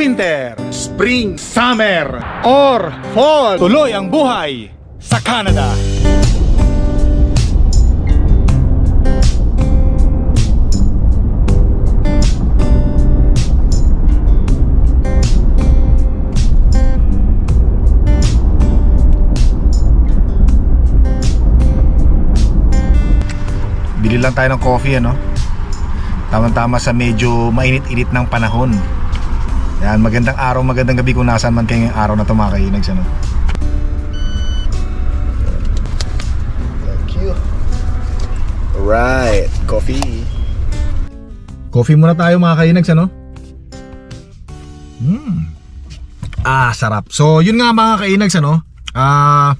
winter, spring, summer, or fall. Tuloy ang buhay sa Canada. Bili lang tayo ng coffee ano. Tama-tama sa medyo mainit-init ng panahon. Yan, magandang araw, magandang gabi kung nasaan man kayo ngayong araw na tumakainig ano. Thank you. Alright, coffee. Coffee muna tayo mga kainags ano? Hmm. Ah, sarap. So, yun nga mga kainags ano? Ah,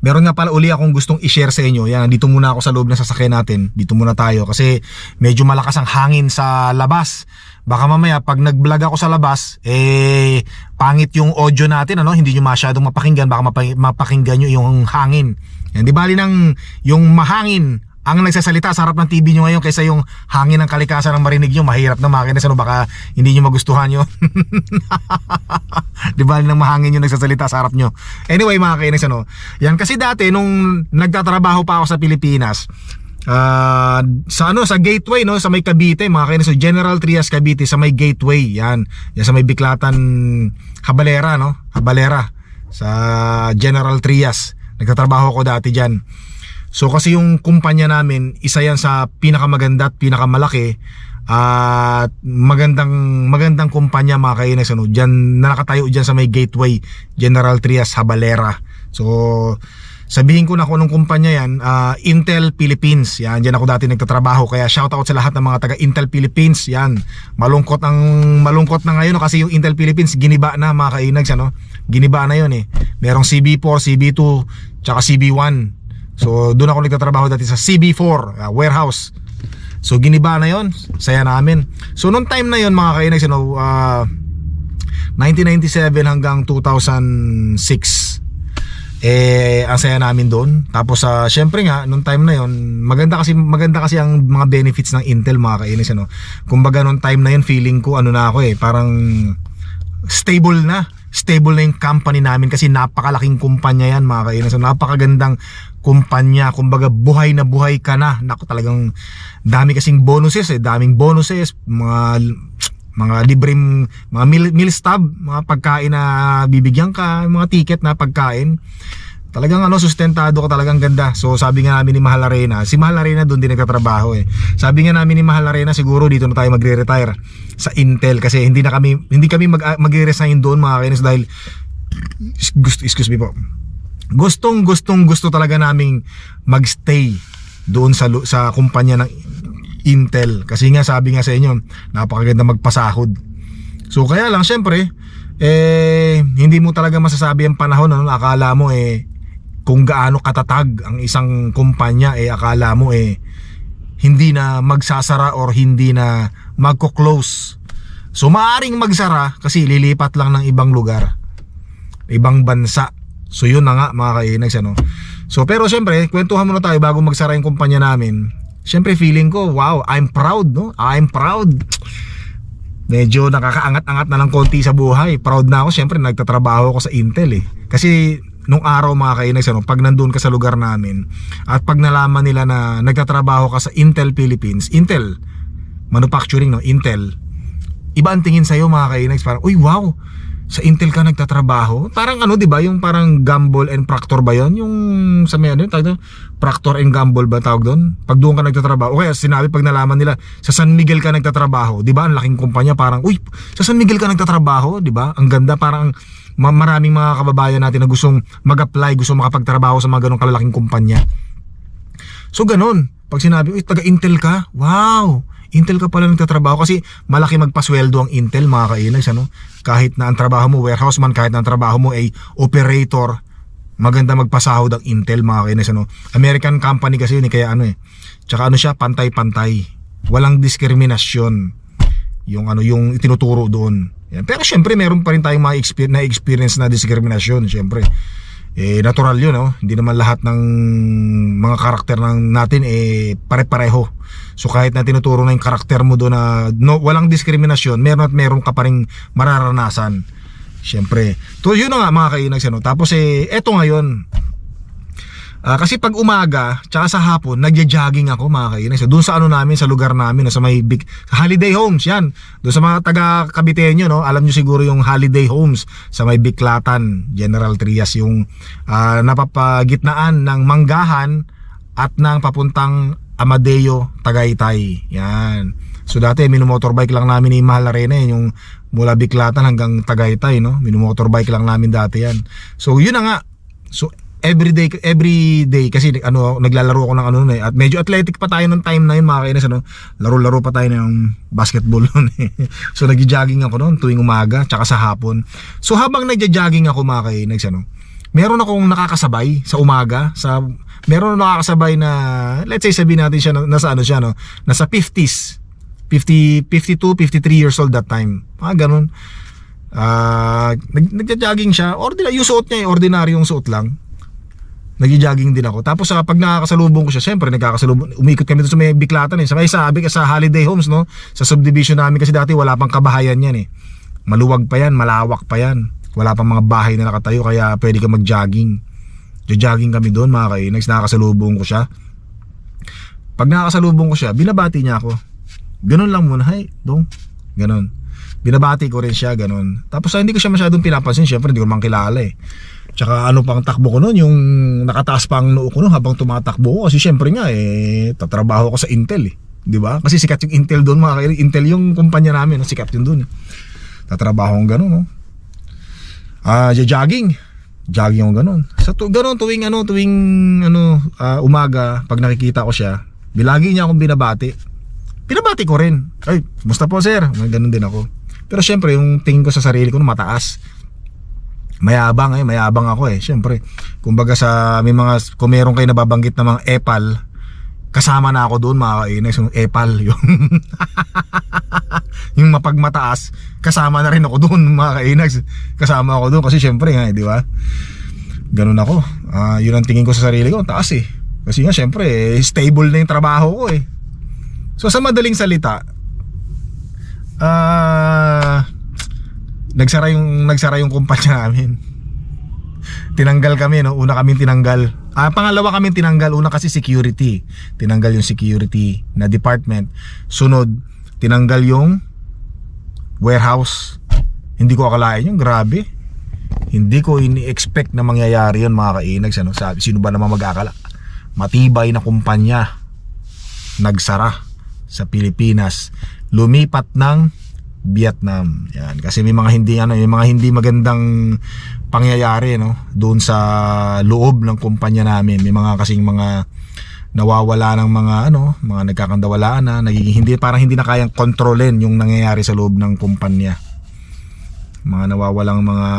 meron nga pala uli akong gustong i-share sa inyo. Yan, dito muna ako sa loob ng sasakyan natin. Dito muna tayo kasi medyo malakas ang hangin sa labas. Baka mamaya pag nag-vlog ako sa labas, eh pangit yung audio natin ano, hindi nyo masyadong mapakinggan, baka mapa- mapakinggan nyo yung hangin. Yan, di bali ng yung mahangin ang nagsasalita sa harap ng TV nyo ngayon kaysa yung hangin ng kalikasan ng marinig nyo, mahirap na makina ano baka hindi nyo magustuhan yun. Di ba? Nang mahangin yung nagsasalita sa harap nyo. Anyway mga kainis ano, yan. Kasi dati nung nagtatrabaho pa ako sa Pilipinas, ah, sa ano sa Gateway no sa may Cavite mga kainis so General Trias Cavite sa may Gateway yan. Yan sa may Biklatan Habalera no Habalera sa General Trias. Nagtatrabaho ko dati diyan So kasi yung kumpanya namin, isa yan sa pinakamaganda at pinakamalaki at magandang magandang kumpanya mga kainis ano diyan nakatayo diyan sa may Gateway General Trias Habalera. So sabihin ko na kung anong kumpanya yan, ah, Intel Philippines. Yan, diyan ako dati nagtatrabaho. Kaya shout out sa lahat ng mga taga Intel Philippines. Yan. Malungkot ang malungkot na ngayon no, kasi yung Intel Philippines giniba na mga kainags ano. Giniba na 'yon eh. Merong CB4, CB2, tsaka CB1. So doon ako nagtatrabaho dati sa CB4 uh, warehouse. So giniba na 'yon. Saya namin. So noong time na 'yon mga kainags ano, uh, 1997 hanggang 2006 eh ang saya namin doon. Tapos sa syempre nga nung time na 'yon, maganda kasi maganda kasi ang mga benefits ng Intel mga kainis ano. Kumbaga nung time na 'yon feeling ko ano na ako eh, parang stable na. Stable na yung company namin kasi napakalaking kumpanya yan mga kainis. So, napakagandang kumpanya. Kumbaga buhay na buhay ka na. Naku talagang dami kasing bonuses eh. Daming bonuses. Mga mga libreng mga meal, meal stub, mga pagkain na bibigyan ka, mga ticket na pagkain. Talagang ano, sustentado ka talagang ganda. So sabi nga namin ni Mahal Arena, si Mahal Arena doon din nagtatrabaho eh. Sabi nga namin ni Mahal Arena siguro dito na tayo magre-retire sa Intel kasi hindi na kami hindi kami mag magre-resign doon mga kainis dahil gusto excuse me po. Gustong gustong gusto talaga naming magstay doon sa sa kumpanya ng Intel kasi nga sabi nga sa inyo napakaganda magpasahod. So kaya lang syempre eh hindi mo talaga masasabi ang panahon ano akala mo eh kung gaano katatag ang isang kumpanya eh akala mo eh hindi na magsasara or hindi na magko-close. So maaring magsara kasi lilipat lang ng ibang lugar. Ibang bansa. So yun na nga mga kainags ano. So pero syempre, kwentuhan muna tayo bago magsara yung kumpanya namin. Syempre feeling ko, wow, I'm proud, no? I'm proud. Medyo nakakaangat-angat na lang konti sa buhay. Proud na ako, syempre nagtatrabaho ako sa Intel eh. Kasi nung araw mga kainags, ano, pag nandun ka sa lugar namin at pag nalaman nila na nagtatrabaho ka sa Intel Philippines, Intel manufacturing no, Intel. Iba ang tingin sa iyo mga kainags, parang, "Uy, wow, sa Intel ka nagtatrabaho?" Parang ano, 'di ba, yung parang Gamble and Proctor ba 'yon? Yung sa may ano, tawag doon, Proctor and Gamble ba tawag doon? Pag doon ka nagtatrabaho. O kaya sinabi pag nalaman nila sa San Miguel ka nagtatrabaho, 'di ba? Ang laking kumpanya parang, "Uy, sa San Miguel ka nagtatrabaho?" 'di ba? Ang ganda parang ma- maraming mga kababayan natin na gustong mag-apply, gustong makapagtrabaho sa mga ganong kalalaking kumpanya. So ganun, pag sinabi, uy, taga Intel ka? Wow! Intel ka pala nagtatrabaho kasi malaki magpasweldo ang Intel mga kainags ano? Kahit na ang trabaho mo warehouse man, kahit na ang trabaho mo ay operator, maganda magpasahod ang Intel mga kainags ano? American company kasi yun eh, kaya ano eh. Tsaka ano siya, pantay-pantay. Walang diskriminasyon yung ano yung itinuturo doon. Pero syempre meron pa rin tayong mga experience na experience na diskriminasyon, syempre. Eh natural yun no hindi naman lahat ng mga karakter ng natin eh pare-pareho. So kahit na tinuturo na yung karakter mo doon na no, walang diskriminasyon meron at meron ka pa rin mararanasan. Syempre so yun na nga mga kainags ano. Tapos eh eto ngayon Ah, kasi pag umaga, tsaka sa hapon, nagja-jogging ako mga kainis. Doon sa ano namin, sa lugar namin, sa may big, holiday homes, yan. Doon sa mga taga Caviteño, no, alam nyo siguro yung holiday homes sa may Biklatan, General Trias, yung ah, napapagitnaan ng Manggahan at ng papuntang Amadeo, Tagaytay. Yan. So dati minumotorbike lang namin ni Mahal Arena eh, yung mula Biklatan hanggang Tagaytay, no. Minumotorbike lang namin dati yan. So yun na nga. So every day every day kasi ano naglalaro ako ng ano nun eh. At medyo athletic pa tayo ng time na yun mga kainis ano. Laro-laro pa tayo ng basketball noon eh. So nagja-jogging ako noon tuwing umaga tsaka sa hapon. So habang nagja-jogging ako mga kainis ano meron akong nakakasabay sa umaga sa meron akong nakakasabay na let's say sabihin natin siya na, nasa ano siya no nasa 50s 50 52 53 years old that time. Ah ganun. Ah, nag nagja-jogging siya. Ordinary yung suot niya, eh, ordinary yung suot lang. Nagja-jogging din ako. Tapos sa pag nakakasalubong ko siya, siyempre nagkakasalubong, umikot kami doon sa may biklatan eh. Sa may sabi sa holiday homes no, sa subdivision namin kasi dati wala pang kabahayan yan eh. Maluwag pa yan, malawak pa yan. Wala pang mga bahay na nakatayo kaya pwede ka mag-jogging. Jogging kami doon mga kainags, nakakasalubong ko siya. Pag nakakasalubong ko siya, binabati niya ako. Ganun lang muna, hey, dong. Ganun. Binabati ko rin siya, ganun. Tapos ah, hindi ko siya masyadong pinapansin, syempre hindi ko naman kilala eh. Tsaka ano pang takbo ko noon, yung nakataas pa ang noo ko noon habang tumatakbo ko. Kasi syempre nga eh, tatrabaho ko sa Intel eh. 'Di ba? Kasi sikat yung Intel doon mga kaibigan. Intel yung kumpanya namin, no? sikat yun doon. Eh. Tatrabaho ko ganun, no? Ah, jogging. Jogging ako ganun. Sa tu ganun tuwing ano, tuwing ano, ah, umaga pag nakikita ko siya, bilagi niya akong binabati. Binabati ko rin. Ay, musta po sir? Ganun din ako. Pero syempre, yung tingin ko sa sarili ko mataas mayabang eh, mayabang ako eh. Syempre, kumbaga sa may mga kung meron kayo nababanggit na mga epal, kasama na ako doon mga kainis, yung epal, yung yung mapagmataas, kasama na rin ako doon mga kainis. Kasama ako doon kasi syempre nga, eh, di ba? Ganun ako. Ah, yun ang tingin ko sa sarili ko, taas eh. Kasi nga syempre, eh, stable na yung trabaho ko eh. So sa madaling salita, ah nagsara yung nagsara yung kumpanya namin. Tinanggal kami no, una kami tinanggal. Ah, pangalawa kami tinanggal, una kasi security. Tinanggal yung security na department. Sunod, tinanggal yung warehouse. Hindi ko akalain yung grabe. Hindi ko ini-expect na mangyayari yun mga kainags. Ano? Sabi, sino ba naman mag-akala? Matibay na kumpanya. Nagsara sa Pilipinas. Lumipat ng Vietnam. Yan. Kasi may mga hindi ano, may mga hindi magandang pangyayari no doon sa loob ng kumpanya namin. May mga kasing mga nawawala ng mga ano, mga nagkakandawalaan na nagiging hindi parang hindi na kayang kontrolin yung nangyayari sa loob ng kumpanya. Mga nawawalang mga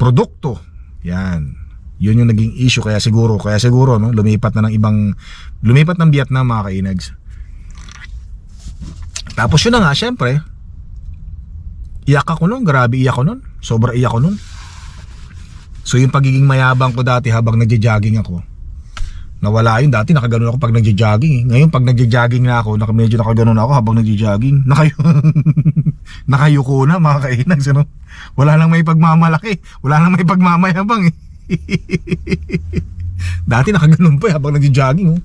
produkto. Yan. Yun yung naging issue kaya siguro, kaya siguro no, lumipat na ng ibang lumipat ng Vietnam mga kainags. Tapos yun na nga, syempre, iyak ako nun, grabe iyak ko nun. Sobra iyak ko nun. So yung pagiging mayabang ko dati habang nagja-jogging ako, nawala yun. Dati nakaganon ako pag nagja-jogging. eh. Ngayon pag nagja-jogging na ako, naka, medyo nakaganon ako habang nagja-jogging. Nakayo, nakayuko na mga kainag. Ano? Wala nang may pagmamalaki. Wala nang may pagmamayabang eh. Dati nakaganon pa eh, habang nagja-jogging. Oh.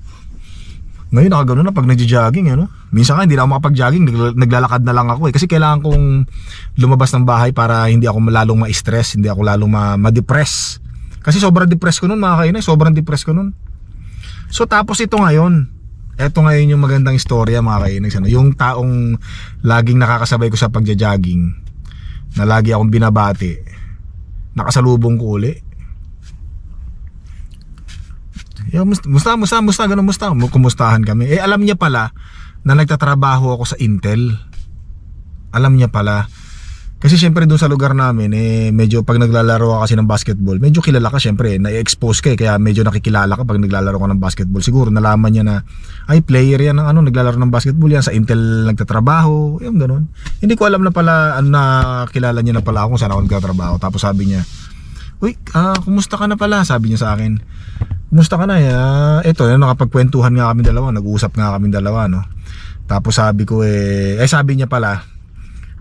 Ngayon nakaganon na pag nagja-jogging ano. Minsan nga hindi na ako makapag-jogging, nagla- naglalakad na lang ako eh kasi kailangan kong lumabas ng bahay para hindi ako lalong ma-stress, hindi ako lalong ma- ma-depress. Kasi sobrang depressed ko noon mga kainay, sobrang depressed ko noon. So tapos ito ngayon, ito ngayon yung magandang istorya mga kainay, ano, yung taong laging nakakasabay ko sa pagja-jogging na lagi akong binabati, nakasalubong ko uli. Yeah, musta, musta, musta, musta, ganun, musta. Kumustahan kami. Eh, alam niya pala na nagtatrabaho ako sa Intel. Alam niya pala. Kasi syempre doon sa lugar namin, eh, medyo pag naglalaro ka kasi ng basketball, medyo kilala ka syempre, na-expose ka eh, kaya medyo nakikilala ka pag naglalaro ka ng basketball. Siguro nalaman niya na, ay player yan ng ano, naglalaro ng basketball yan, sa Intel nagtatrabaho, yung ganun. Hindi ko alam na pala, ano, na kilala niya na pala ako kung saan ako nagtatrabaho. Tapos sabi niya, Uy, ah, kumusta ka na pala? Sabi niya sa akin. Kumusta ka na? Uh, ito, eh, nakapagkwentuhan nga kami dalawa. Nag-uusap nga kami dalawa, no? Tapos sabi ko eh, eh sabi niya pala,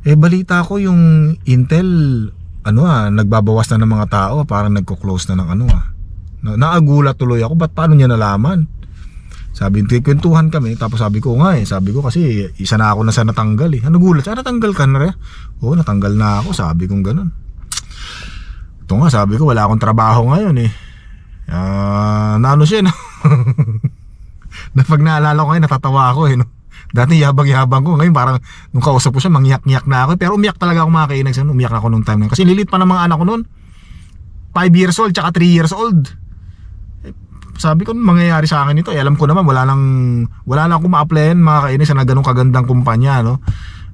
eh balita ko yung Intel, ano ah, nagbabawas na ng mga tao, parang nagko-close na ng ano ah. Na naagulat tuloy ako, ba't paano niya nalaman? Sabi, kwentuhan kami, tapos sabi ko nga eh, sabi ko kasi isa na ako na sa natanggal eh. Ano gulat? Ah, natanggal ka na rin? Oo, natanggal na ako, sabi kong ganun. Ito nga, sabi ko, wala akong trabaho ngayon eh. Ah, na ano siya, no? na pag naalala ko ngayon, natatawa ako eh, no? Dati yabang-yabang ko, ngayon parang nung kausap ko siya, mangyak-ngyak na ako. Pero umiyak talaga ako mga kainags, ano? umiyak na ako nung time na. Kasi lilit pa ng mga anak ko noon. 5 years old, tsaka 3 years old. Eh, Sabi ko, mangyayari sa akin ito. Eh, alam ko naman, wala nang, wala lang akong ma-applyan mga kainis na ganong kagandang kumpanya, no?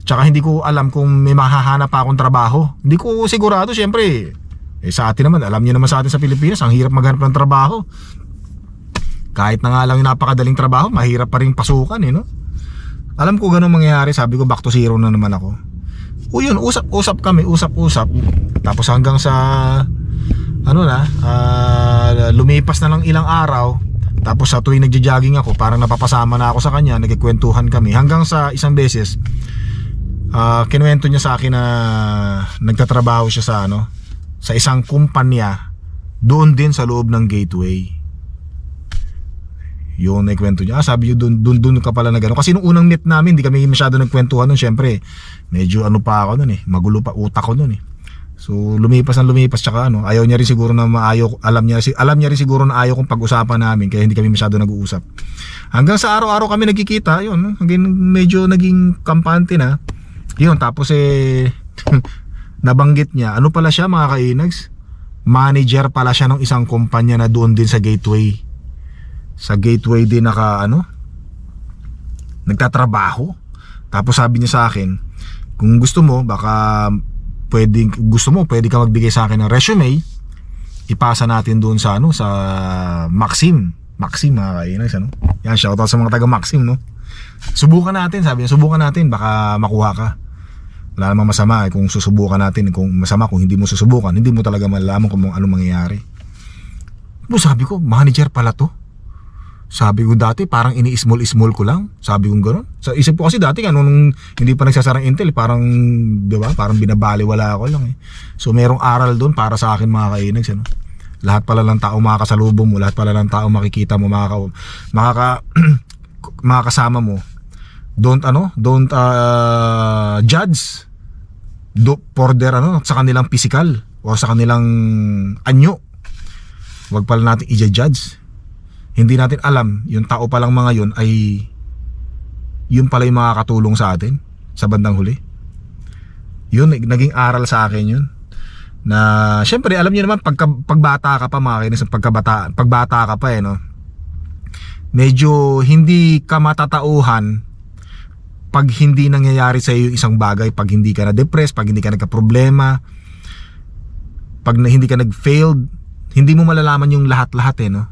Tsaka hindi ko alam kung may mahahanap pa akong trabaho. Hindi ko sigurado, syempre. Eh sa atin naman, alam niyo naman sa atin sa Pilipinas, ang hirap maghanap ng trabaho. Kahit na nga lang yung napakadaling trabaho, mahirap pa rin pasukan eh, no? Alam ko ganun mangyayari, sabi ko back to zero na naman ako. O yun, usap-usap kami, usap-usap. Tapos hanggang sa ano na, ah, lumipas na lang ilang araw. Tapos sa tuwing nagja-jogging ako, parang napapasama na ako sa kanya, nagkikwentuhan kami. Hanggang sa isang beses, ah kinuwento niya sa akin na nagtatrabaho siya sa ano, sa isang kumpanya doon din sa loob ng gateway. Yun na kwento niya. Ah, sabi niyo doon, doon, doon ka pala na gano'n. Kasi nung unang meet namin, hindi kami masyado nagkwentuhan nun. Siyempre, medyo ano pa ako nun eh. Magulo pa utak ko nun eh. So lumipas ang lumipas tsaka ano, ayaw niya rin siguro na maayo, alam niya alam niya rin siguro na ayaw kong pag-usapan namin kaya hindi kami masyado nag-uusap. Hanggang sa araw-araw kami nagkikita, yun, hanggang medyo naging kampante na. Yun, tapos eh nabanggit niya, ano pala siya mga kainags? Manager pala siya ng isang kumpanya na doon din sa Gateway. Sa Gateway din naka ano? Nagtatrabaho. Tapos sabi niya sa akin, kung gusto mo, baka pwedeng gusto mo, pwede ka magbigay sa akin ng resume. Ipasa natin doon sa ano, sa Maxim. Maxim mga kainags ano. Yan, shoutout sa mga taga Maxim no. Subukan natin, sabi niya, subukan natin baka makuha ka wala namang masama eh, kung susubukan natin kung masama kung hindi mo susubukan hindi mo talaga malalaman kung ano mangyayari. Bo, sabi ko? Manager pala to. Sabi ko dati parang ini-small-small ko lang. Sabi ko gano'n sa isip ko kasi dati ano nung hindi pa nagsasarang Intel parang di ba parang binabali wala ako lang eh. So merong aral doon para sa akin mga kainags ano? lahat pala ng tao makakasalubong mo lahat pala ng tao makikita mo makaka, makaka makakasama mo. Don't ano don't uh, judge do, for their ano sa kanilang physical o sa kanilang anyo. Wag pala natin i-judge. Hindi natin alam yung tao palang mga yun ay yun pala yung makakatulong sa atin sa bandang huli. Yun naging aral sa akin yun. Na syempre alam niyo naman pagka, pagbata ka pa mga kainis pagkabata pagbata ka pa eh no? Medyo hindi ka matatauhan pag hindi nangyayari sa iyo yung isang bagay, pag hindi ka na-depress, pag hindi ka nagka-problema, pag na, hindi ka nag-failed, hindi mo malalaman yung lahat-lahat eh, no?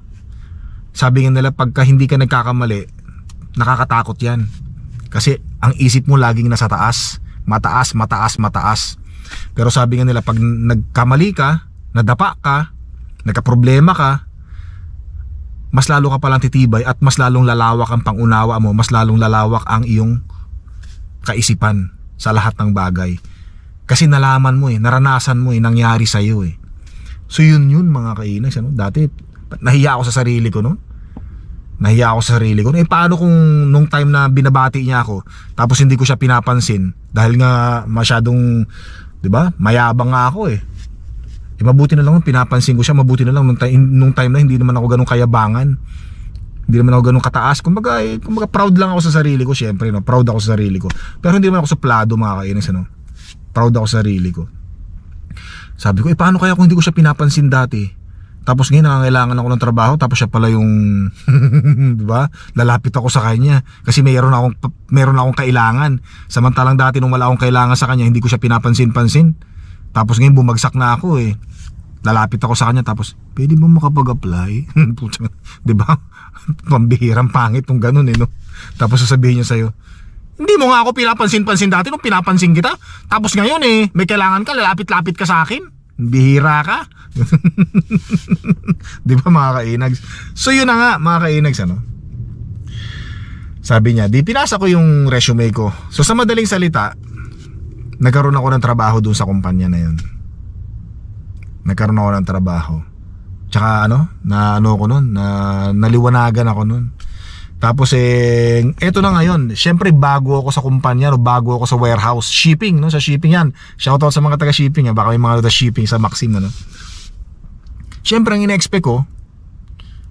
Sabi nga nila, pagka hindi ka nagkakamali, nakakatakot yan. Kasi ang isip mo laging nasa taas, mataas, mataas, mataas. Pero sabi nga nila, pag nagkamali ka, nadapa ka, nagka-problema ka, mas lalo ka palang titibay at mas lalong lalawak ang pangunawa mo, mas lalong lalawak ang iyong kaisipan sa lahat ng bagay. Kasi nalaman mo eh, naranasan mo eh, nangyari sa iyo eh. So yun yun mga kainas, ano? Dati nahiya ako sa sarili ko noon. Nahiya ako sa sarili ko. Eh paano kung nung time na binabati niya ako, tapos hindi ko siya pinapansin dahil nga masyadong 'di ba? Mayabang nga ako eh. Eh mabuti na lang pinapansin ko siya, mabuti na lang nung nung time na hindi naman ako ganun kayabangan hindi naman ako ganun kataas. Kumbaga, eh, kumbaga proud lang ako sa sarili ko, syempre, no? Proud ako sa sarili ko. Pero hindi naman ako suplado, mga kainis, ano? Proud ako sa sarili ko. Sabi ko, eh, paano kaya kung hindi ko siya pinapansin dati? Tapos ngayon, nangangailangan ako ng trabaho, tapos siya pala yung, di ba? Lalapit ako sa kanya. Kasi mayroon akong, mayroon akong kailangan. Samantalang dati nung wala akong kailangan sa kanya, hindi ko siya pinapansin-pansin. Tapos ngayon, bumagsak na ako, eh lalapit ako sa kanya tapos pwede ba makapag-apply? di ba? Pambihirang pangit tong ganun eh no. Tapos sasabihin niya sa'yo, hindi mo nga ako pinapansin-pansin dati nung pinapansin kita. Tapos ngayon eh, may kailangan ka, lalapit-lapit ka sa akin. Bihira ka. Di ba mga kainags? So yun na nga mga kainags ano. Sabi niya, di pinasa ko yung resume ko. So sa madaling salita, nagkaroon ako ng trabaho dun sa kumpanya na yun. Nagkaroon ako ng trabaho. Tsaka ano, na ano ko nun, na naliwanagan ako nun. Tapos eh, eto na ngayon, syempre bago ako sa kumpanya, no, bago ako sa warehouse, shipping, no, sa shipping yan. Shoutout sa mga taga shipping, eh, baka may mga taga shipping sa Maxim, ano. Syempre ang ina-expect ko,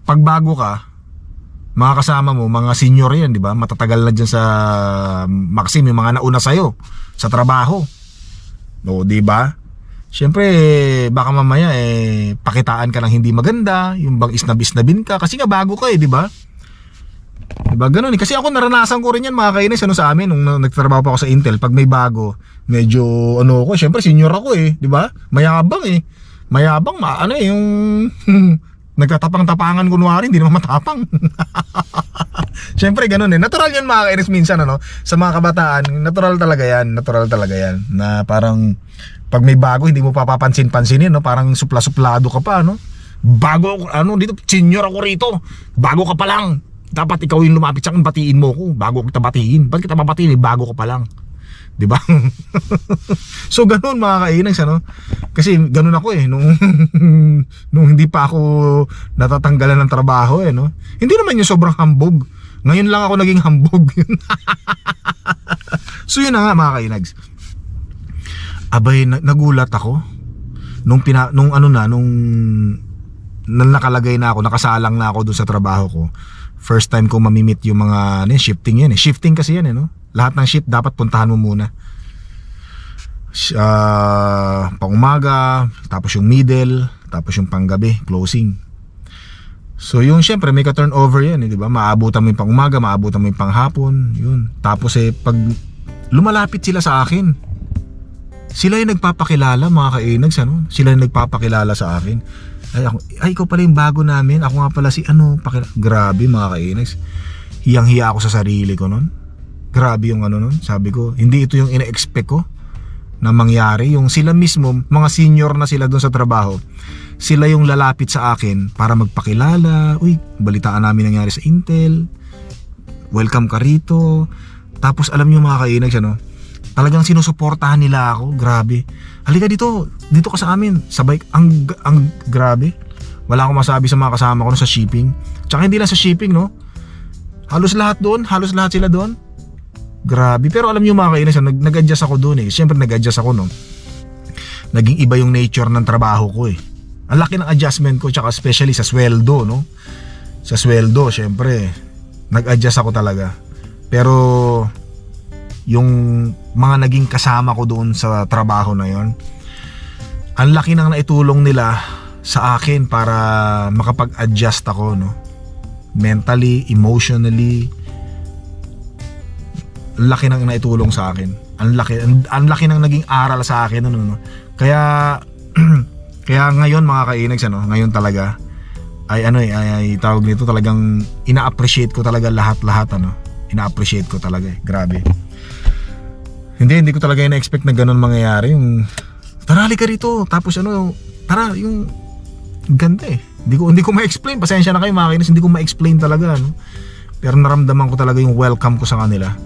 pag bago ka, mga kasama mo, mga senior yan, di ba? Matatagal na dyan sa Maxim, yung mga nauna sa'yo, sa trabaho. O, di ba? Siyempre, baka mamaya eh, pakitaan ka ng hindi maganda, yung bang isnab-isnabin ka, kasi nga bago ka eh, di ba? Diba? Ganun eh. Kasi ako naranasan ko rin yan mga kainis ano sa amin nung na- nagtrabaho pa ako sa Intel. Pag may bago, medyo ano ko, syempre senior ako eh. Di ba? Mayabang eh. Mayabang, ma ano eh, yung nagkatapang-tapangan kunwari, hindi naman matapang. Syempre ganun eh. Natural yan mga kainis minsan ano. Sa mga kabataan, natural talaga yan. Natural talaga yan. Na parang pag may bago, hindi mo papapansin-pansinin, no? Parang supla-suplado ka pa, no? Bago ano, dito, senior ako rito. Bago ka pa lang. Dapat ikaw yung lumapit sa akin, batiin mo ko. Bago kita batiin. Ba't kita babatiin? Eh, bago ka pa lang. 'Di ba? so ganun mga kainags ano. Kasi ganun ako eh nung nung hindi pa ako natatanggalan ng trabaho eh no. Hindi naman yung sobrang hambog. Ngayon lang ako naging hambog. so yun na nga mga kainags. Abay na- nagulat ako nung pina, nung ano na nung nang nakalagay na ako, nakasalang na ako doon sa trabaho ko. First time ko mamimit yung mga ano, shifting yan eh. Shifting kasi yan eh, no? Lahat ng shift dapat puntahan mo muna. Sh- ah, pang umaga, tapos yung middle, tapos yung panggabi, closing. So yung syempre may ka-turnover yan eh, di ba? Maabutan mo yung pang umaga, maabutan mo yung pang hapon, yun. Tapos eh, pag lumalapit sila sa akin, sila yung nagpapakilala mga kainags ano? Sila yung nagpapakilala sa akin. Ay, ako, ay ikaw pala yung bago namin. Ako nga pala si ano, pakila. Grabe mga kainags. Hiyang-hiya ako sa sarili ko nun. Grabe yung ano nun. Sabi ko, hindi ito yung ina-expect ko na mangyari. Yung sila mismo, mga senior na sila doon sa trabaho, sila yung lalapit sa akin para magpakilala. Uy, balitaan namin nangyari sa Intel. Welcome ka rito. Tapos alam niyo mga kainags ano, talagang sinusuportahan nila ako. Grabe. Halika dito. Dito ka sa amin. Sabay. Ang, ang grabe. Wala akong masabi sa mga kasama ko no, sa shipping. Tsaka hindi lang sa shipping, no? Halos lahat doon. Halos lahat sila doon. Grabe. Pero alam niyo mga kainis, nag, nag-adjust ako doon eh. Siyempre nag-adjust ako, no? Naging iba yung nature ng trabaho ko eh. Ang laki ng adjustment ko, tsaka especially sa sweldo, no? Sa sweldo, siyempre, nag-adjust ako talaga. Pero, yung mga naging kasama ko doon sa trabaho na yon ang laki nang naitulong nila sa akin para makapag-adjust ako no? Mentally emotionally laki nang naitulong sa akin. Ang laki ang, laki nang naging aral sa akin no, no? kaya kaya ngayon mga kainags ano ngayon talaga ay ano eh ay, ay tawag nito talagang ina-appreciate ko talaga lahat-lahat ano? Ina-appreciate ko talaga eh. Grabe hindi, hindi ko talaga ina-expect na ganun mangyayari. Yung, tara, halika rito. Tapos ano, tara, yung, ganda eh. Hindi ko, hindi ko ma-explain. Pasensya na kayo mga kinis, hindi ko ma-explain talaga. No? Pero naramdaman ko talaga yung welcome ko sa kanila.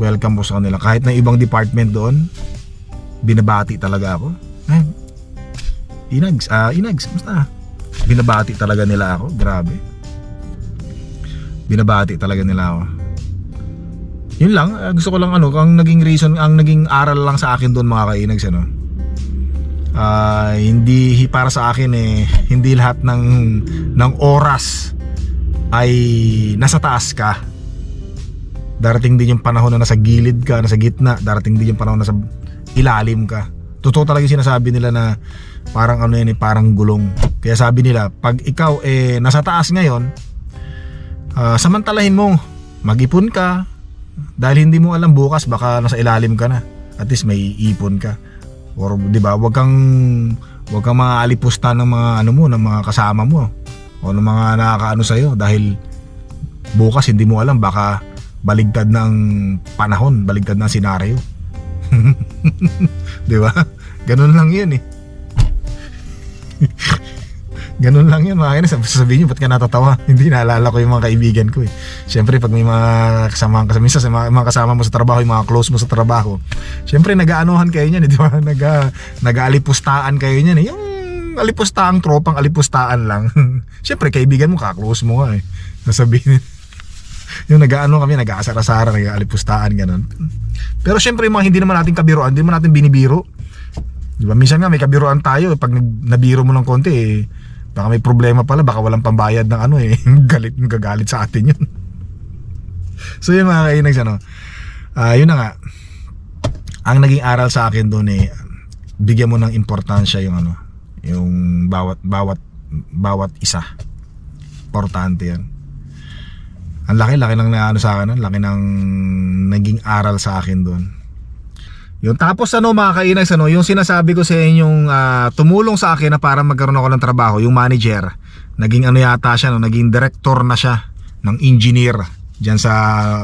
Welcome ko sa kanila. Kahit na ibang department doon, binabati talaga ako. Eh, inags, ah, inags, basta. Binabati talaga nila ako. Grabe. Binabati talaga nila ako yun lang eh, gusto ko lang ano ang naging reason ang naging aral lang sa akin doon mga kainags ano. Ah, hindi para sa akin eh hindi lahat ng ng oras ay nasa taas ka. Darating din yung panahon na nasa gilid ka nasa gitna darating din yung panahon na nasa ilalim ka. Totoo talaga yung sinasabi nila na parang ano yan eh parang gulong. Kaya sabi nila pag ikaw eh nasa taas ngayon ah, samantalahin mo mag-ipon ka dahil hindi mo alam bukas baka nasa ilalim ka na. At least may ipon ka. Or 'di ba, wag kang wag kang maalipusta ng mga ano mo, ng mga kasama mo o ng mga nakakaano sa iyo dahil bukas hindi mo alam baka baligtad ng panahon, baligtad ng senaryo. 'Di ba? Ganun lang 'yun eh. Ganun lang yun mga kainis. Sasabihin nyo, ba't ka natatawa? Hindi naalala ko yung mga kaibigan ko eh. Siyempre, pag may mga kasama ka, minsan sa mga, mga kasama mo sa trabaho, yung mga close mo sa trabaho, siyempre, nag-aanuhan kayo niyan, eh, di ba? Nag, nag-alipustaan kayo niyan eh. Yung alipustaang tropang alipustaan lang. siyempre, kaibigan mo, kaklose mo nga eh. Sasabihin, yung nag-ano kami, nag-aasar-asara, nag-alipustaan, ganun. Pero siyempre, yung mga hindi naman natin kabiruan, hindi naman natin binibiro. Di ba? Minsan nga may kabiruan tayo, eh, pag nabiro mo ng konti, eh, baka may problema pala, baka walang pambayad ng ano eh, galit, gagalit sa atin yun. so yun mga kainags, ano, ah yun na nga, ang naging aral sa akin doon eh, bigyan mo ng importansya yung ano, yung bawat, bawat, bawat isa. Importante yan. Ang laki, laki ng naano sa akin, ang laki ng naging aral sa akin doon. Yung tapos ano mga kainags ano, yung sinasabi ko sa inyong ah, tumulong sa akin na para magkaroon ako ng trabaho, yung manager, naging ano yata siya, no, naging director na siya ng engineer diyan sa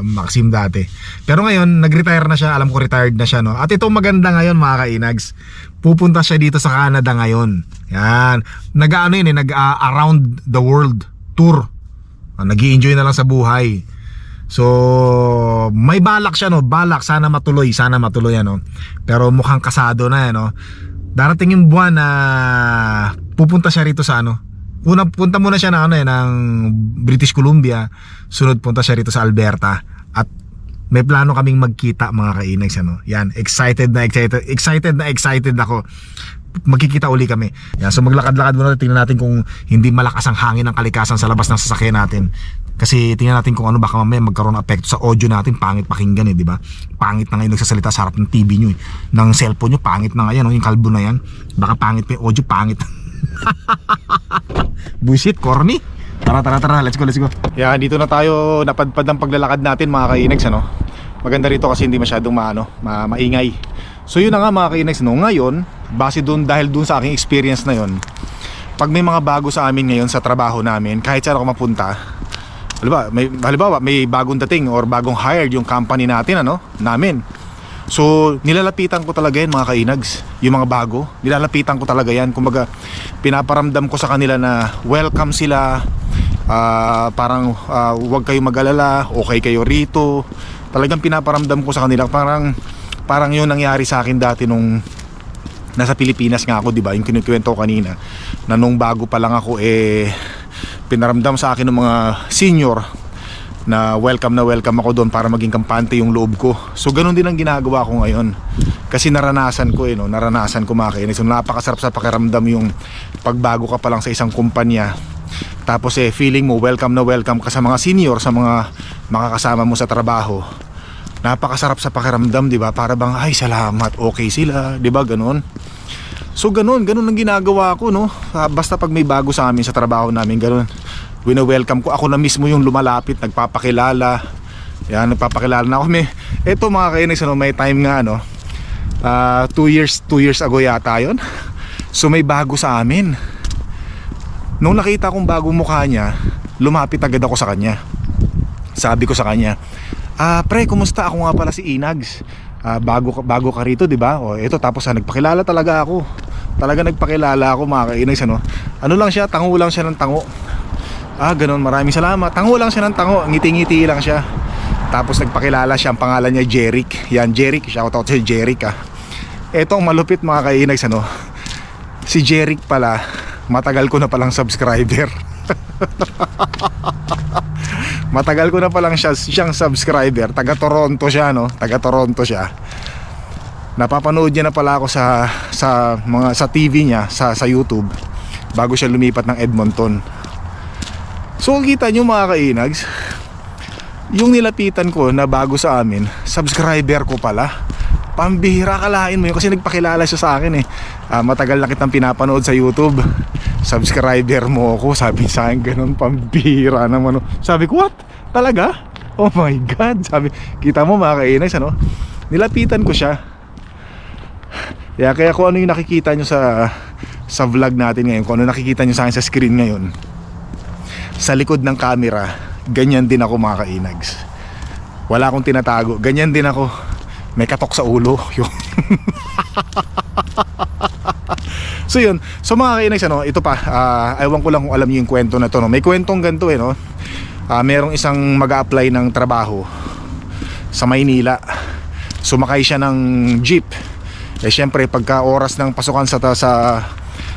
Maxim dati. Pero ngayon, nag-retire na siya, alam ko retired na siya no. At ito maganda ngayon mga kainags. Pupunta siya dito sa Canada ngayon. Yan. Nag-ano yun eh, nag ah, around the world tour. Uh, nag enjoy na lang sa buhay. So, may balak siya no, balak sana matuloy, sana matuloy ano. Pero mukhang kasado na ano. Darating yung buwan na pupunta siya rito sa ano. Una punta muna siya ng ano eh ng British Columbia, sunod punta siya rito sa Alberta at may plano kaming magkita mga kainags ano. Yan, excited na excited, excited na excited ako magkikita uli kami. Yan, so maglakad-lakad muna tingnan natin kung hindi malakas ang hangin ng kalikasan sa labas ng sasakyan natin. Kasi tingnan natin kung ano baka mamaya magkaroon ng apekto sa audio natin, pangit pakinggan eh, di ba? Pangit na ngayon nagsasalita sa harap ng TV nyo eh. Ng cellphone nyo, pangit na ngayon, yung kalbo na yan. Baka pangit pa yung audio, pangit. Buisit, corny. Tara, tara, tara, let's go, let's go. Yan, dito na tayo napadpad ng paglalakad natin mga kainags, ano? Maganda rito kasi hindi masyadong maano, ma maingay. So yun na nga mga kainags, no? Ngayon, base dun, dahil dun sa aking experience na yun, pag may mga bago sa amin ngayon sa trabaho namin, kahit saan ako mapunta, halimbawa, may, halimbawa, may bagong dating or bagong hired yung company natin, ano, namin. So, nilalapitan ko talaga yan mga kainags, yung mga bago, nilalapitan ko talaga yan. Kumbaga, pinaparamdam ko sa kanila na welcome sila, ah, parang ah, huwag kayong mag-alala, okay kayo rito. Talagang pinaparamdam ko sa kanila, parang, parang yun nangyari sa akin dati nung nasa Pilipinas nga ako, 'di ba? Yung kinukwento ko kanina na nung bago pa lang ako eh pinaramdam sa akin ng mga senior na welcome na welcome ako doon para maging kampante yung loob ko. So ganun din ang ginagawa ko ngayon. Kasi naranasan ko eh, no? naranasan ko mga kainis. So napakasarap sa pakiramdam yung pagbago ka pa lang sa isang kumpanya. Tapos eh feeling mo welcome na welcome ka sa mga senior, sa mga makakasama mo sa trabaho napakasarap sa pakiramdam, 'di ba? Para bang ay salamat, okay sila, 'di ba? Ganun. So ganun, ganun ang ginagawa ko, no? Ah, Basta pag may bago sa amin sa trabaho namin, ganun. Wina-welcome ko. Ako na mismo yung lumalapit, nagpapakilala. Yan, nagpapakilala na ako. May, eto mga kainis, ano, may time nga, no? Ah, two years, two years ago yata yon. So may bago sa amin. Nung nakita kong bagong mukha niya, lumapit agad ako sa kanya. Sabi ko sa kanya, Ah, pre, kumusta? Ako nga pala si Inags. Ah, bago bago ka rito, 'di ba? O ito tapos ah, nagpakilala talaga ako. Talaga nagpakilala ako, mga kainags ano. Ano lang siya, tango lang siya ng tango. Ah, ganun, maraming salamat. Tango lang siya ng tango, ngiti-ngiti lang siya. Tapos nagpakilala siya, ang pangalan niya Jeric. Yan, Jeric, shout out si Jeric ah. Ito ang malupit mga kainags ano. Si Jeric pala, matagal ko na palang subscriber. Matagal ko na palang siya, siyang subscriber. Taga Toronto siya, no? Taga Toronto siya. Napapanood niya na pala ako sa sa mga sa TV niya, sa sa YouTube bago siya lumipat ng Edmonton. So kita niyo mga kainags, yung nilapitan ko na bago sa amin, subscriber ko pala. Pambihira kalain mo yun kasi nagpakilala siya sa akin eh. Ah, matagal na kitang pinapanood sa YouTube. Subscriber mo ako, sabi sa akin ganun pambihira naman. oh. Sabi ko, what? Talaga? Oh my God. Sabi, kita mo mga kainags, ano? Nilapitan ko siya. Kaya kaya kung ano yung nakikita nyo sa sa vlog natin ngayon, kung ano nakikita nyo sa akin sa screen ngayon, sa likod ng camera, ganyan din ako mga kainags. Wala akong tinatago, ganyan din ako. May katok sa ulo. Yung So yun, so mga kainags ano, ito pa, ah, ewan ko lang kung alam niyo yung kwento na to no. May kwentong ganito eh no. Ah, merong isang mag-a-apply ng trabaho sa Maynila. Sumakay siya ng jeep. Eh syempre pagka oras ng pasukan sa sa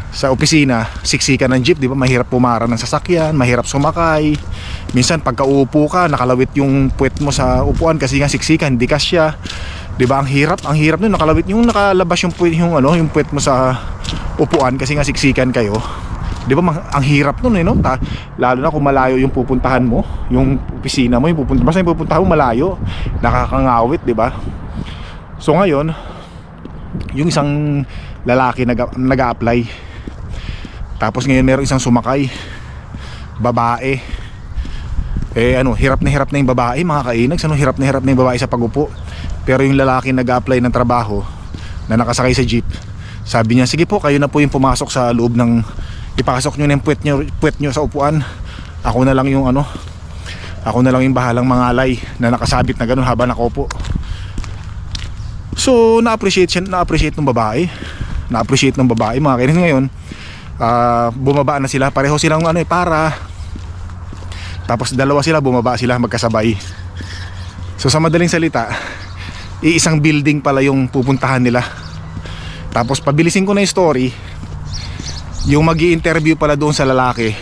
sa opisina, siksikan ng jeep, di ba? Mahirap pumara ng sasakyan, mahirap sumakay. Minsan pagka uupo ka, nakalawit yung puwet mo sa upuan kasi nga siksikan, hindi kasya. Di ba? Ang hirap, ang hirap nun, nakalawit yung nakalabas yung puwet, yung ano, yung puwet mo sa upuan kasi nga siksikan kayo. Di ba? Ang hirap nun eh, no? Ta- lalo na kung malayo yung pupuntahan mo, yung opisina mo, yung pupunta, basta yung pupuntahan mo malayo, nakakangawit, di ba? So ngayon, yung isang lalaki nag- nag-a-apply. Tapos ngayon meron isang sumakay. Babae. Eh ano hirap na hirap na yung babae mga kainags. Ano hirap na hirap na yung babae sa pagupo. Pero yung lalaki nag-apply ng trabaho na nakasakay sa jeep sabi niya sige po kayo na po yung pumasok sa loob ng ipasok nyo na yung puwet nyo, puwet nyo sa upuan. Ako na lang yung ano ako na lang yung bahalang mangalay na nakasabit na ganun habang nakaupo So, na-appreciate siya, na-appreciate ng babae. Na-appreciate ng babae. Mga kainis ngayon, ah, bumaba na sila. Pareho silang ano eh, para. Tapos dalawa sila, bumaba sila magkasabay. So, sa madaling salita, iisang building pala yung pupuntahan nila. Tapos, pabilisin ko na yung story. Yung mag interview pala doon sa lalaki,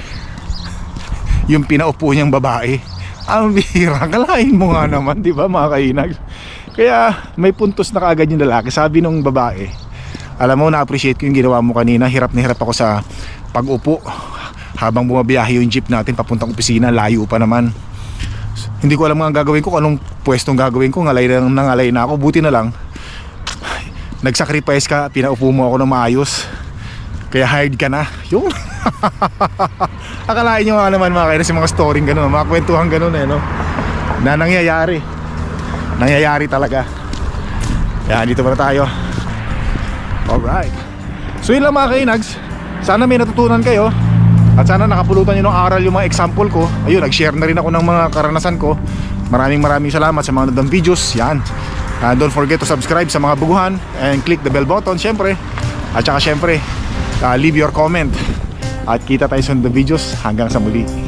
yung pinaupo niyang babae. Ang bihira, kalahin mo nga naman, di ba mga kainag? Kaya may puntos na kaagad yung lalaki. Sabi nung babae, alam mo, na-appreciate ko yung ginawa mo kanina. Hirap na hirap ako sa pag-upo habang bumabiyahe yung jeep natin papuntang opisina. Layo pa naman. Hindi ko alam ang gagawin ko, anong pwestong gagawin ko. Ngalay na nangalay na ako. Buti na lang, nagsacrifice ka, pinaupo mo ako ng maayos. Kaya hired ka na. Yung Akalain nyo nga naman mga kainis yung mga story ganun, mga kwentuhan ganun eh, no? Na nangyayari. Nangyayari talaga. Yan, dito pa na tayo. Alright. So yun lang mga kainags. Sana may natutunan kayo. At sana nakapulutan nyo ng aral yung mga example ko. Ayun, nag-share na rin ako ng mga karanasan ko. Maraming maraming salamat sa mga nandang videos. Yan. And don't forget to subscribe sa mga buguhan and click the bell button syempre. At saka syempre, uh, leave your comment. At kita tayo sa nandang videos. Hanggang sa muli.